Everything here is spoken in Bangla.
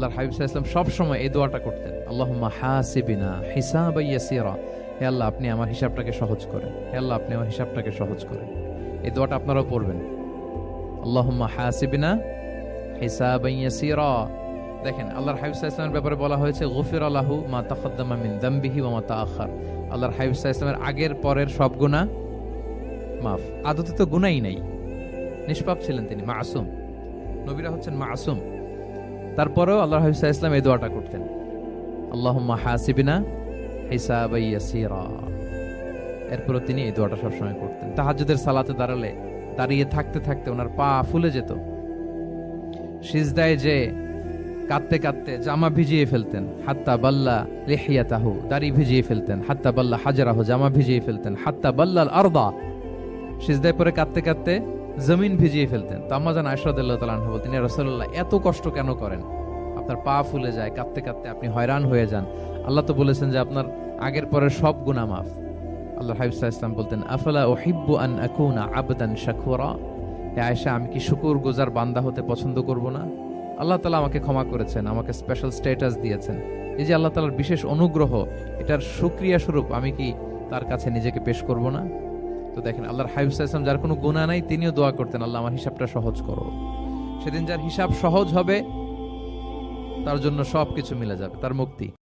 আল্লাহর হাবিব সাল্লাম সব সময় এই দোয়াটা করতেন, আল্লাহুম্মা হাসিবিনা হিসাবা ইয়াসিরা। হে আল্লাহ, আপনি আমার হিসাবটাকে সহজ করেন। হে আল্লাহ, আপনি আমার হিসাবটাকে সহজ করেন। এই দোয়াটা আপনারাও পড়বেন। আল্লাহুম্মা হাসিবিনা হিসাবা ইয়াসিরা। দেখেন, আল্লাহর হাবিব সাল্লামের ব্যাপারে বলা হয়েছে, গফির আল্লাহু মা তাকদ্দামা মিন দামবিহি ওয়া মা তাআখার আল্লাহর হাবিব আগের পরের সব গুনাহ মাফ। আদতে তো গুনাই নাই। নিষ্পাপ ছিলেন তিনি, মাসুম। নবীরা হচ্ছেন মাসুম। তারপরেও আল্লাহ হাবিব ইসলাম এই দোয়াটা করতেন। আল্লাহুম্মা হাসিবিনা তিনি এই দোয়াটা সবসময় করতেন। তাহাজ্জুদের সালাতে দাঁড়ালে, দাঁড়িয়ে থাকতে থাকতে ওনার পা ফুলে যেত। সিজদায় যে কাঁদতে কাঁদতে জামা ভিজিয়ে ফেলতেন, হাত্তা বাল্লা লেহিয়া তাহু দাড়ি ভিজিয়ে ফেলতেন, হাত্তা বাল্লা হাজারাহু, জামা ভিজিয়ে ফেলতেন, হাত্তা বাল্লাল আরদা। সিজদায় পরে কাঁদতে কাঁদতে জমিন ভিজিয়ে ফেলতেন। তো আম্মা জান আয়সাদুল্লাহ তালাহ বলতেন রসল্লাহ এত কষ্ট কেন করেন? আপনার পা ফুলে যায়, কাঁদতে কাঁদতে আপনি হয়রান হয়ে যান। আল্লাহ তো বলেছেন যে আপনার আগের পরের সব গুনাহ মাফ। আল্লাহ হাবিবুল্লাহ ইসলাম বলতেন, আফলা ও হিব্বু আন আকুনা আবদান শাকুরা? হে আয়েশা, আমি কি শুকুর গুজার বান্দা হতে পছন্দ করব না? আল্লাহ তালা আমাকে ক্ষমা করেছেন, আমাকে স্পেশাল স্ট্যাটাস দিয়েছেন। এই যে আল্লাহ তালার বিশেষ অনুগ্রহ, এটার সুক্রিয়া স্বরূপ আমি কি তার কাছে নিজেকে পেশ করব না? তো দেখেন, আল্লাহর হাইফ সাইসলাম যার কোনো গুণা নাই, তিনিও দোয়া করতেন, আল্লাহ, আমার হিসাবটা সহজ করো। সেদিন যার হিসাব সহজ হবে, তার জন্য সব কিছু মিলে যাবে, তার মুক্তি।